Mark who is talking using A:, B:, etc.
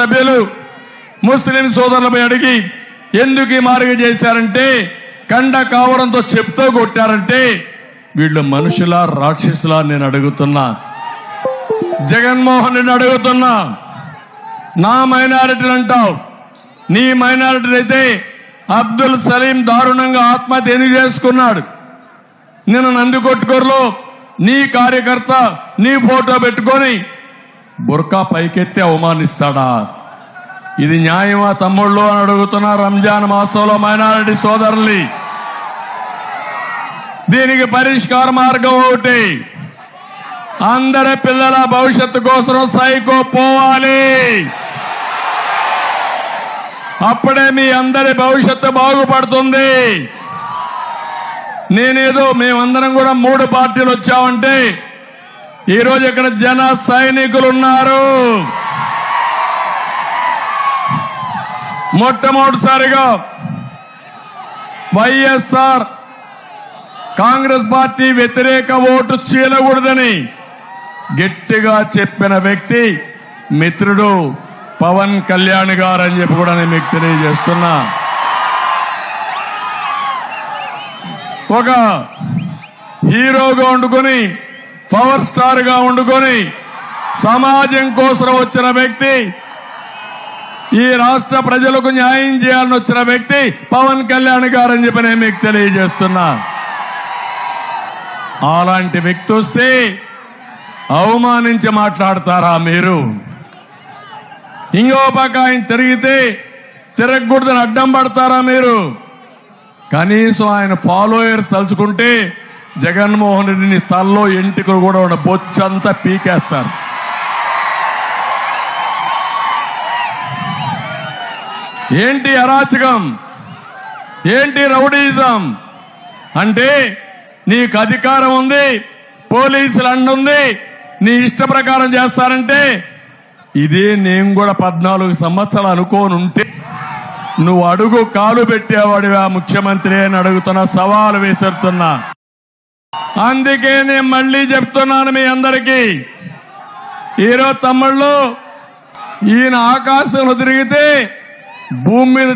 A: సభ్యులు ముస్లిం సోదరులపై అడిగి ఎందుకు ఈ మార్గం చేశారంటే కండ కావడంతో చెప్తూ కొట్టారంటే వీళ్ళు మనుషులా రాక్షసులా నేను అడుగుతున్నా. జగన్మోహన్ రెడ్డి అడుగుతున్నా. నా మైనారిటీని అంటావు. నీ మైనారిటీ అయితే అబ్దుల్ సలీం దారుణంగా ఆత్మహత్య ఎందుకు చేసుకున్నాడు? నిన్న నందికొట్టుకూరులో నీ కార్యకర్త నీ ఫోటో పెట్టుకొని బుర్కా పైకెత్తి అవమానిస్తాడా? ఇది న్యాయమా తమ్ముళ్ళు అని అడుగుతున్న రంజాన్ మాసంలో మైనారిటీ సోదరుల్ని. దీనికి పరిష్కార మార్గం ఒకటి. అందరి పిల్లల భవిష్యత్తు కోసం సైకో పోవాలి. అప్పుడే మీ అందరి భవిష్యత్తు బాగుపడుతుంది. నేనేదో మేమందరం కూడా మూడు పార్టీలు వచ్చామంటే ఈరోజు ఇక్కడ జన సైనికులు ఉన్నారు మొట్టమొదటిసారిగా వైఎస్ఆర్ కాంగ్రెస్ పార్టీ వ్యతిరేక ఓటు చీలకూడదని గట్టిగా చెప్పిన వ్యక్తి మిత్రుడు పవన్ కళ్యాణ్ గారు అని చెప్పి కూడా నేను మీకు తెలియజేస్తున్నా. ఒక హీరోగా వండుకొని పవర్ స్టార్గా వండుకొని సమాజం కోసం వచ్చిన వ్యక్తి ఈ రాష్ట్ర ప్రజలకు న్యాయం చేయాలని వచ్చిన వ్యక్తి పవన్ కళ్యాణ్ గారు అని చెప్పి నేను మీకు తెలియజేస్తున్నా. అలాంటి వ్యక్తి వస్తే అవమానించి మాట్లాడతారా మీరు? ఇంకో పక్క ఆయన తిరిగితే తిరగకూడదని అడ్డం పడతారా మీరు? కనీసం ఆయన ఫాలోయర్స్ తలుచుకుంటే జగన్మోహన్ రెడ్డిని తల్లో ఎంటికలు కూడా ఉన్న బొచ్చంతా పీకేస్తారు. ఏంటి అరాచకం? ఏంటి రౌడీజం? అంటే నీకు అధికారం ఉంది పోలీసులు అండుంది నీ ఇష్ట ప్రకారం చేస్తారంటే ఇదే నేను కూడా పద్నాలుగు సంవత్సరాలు అనుకోని ఉంటే నువ్వు అడుగు కాలు పెట్టేవాడివా ముఖ్యమంత్రి అని అడుగుతున్నా సవాలు విసురుతున్నా అందుకే నేను మళ్ళీ చెప్తున్నాను మీ అందరికీ. ఈరోజు తమ్ముళ్ళు ఈయన ఆకాశంలో తిరిగితే భూమి మీద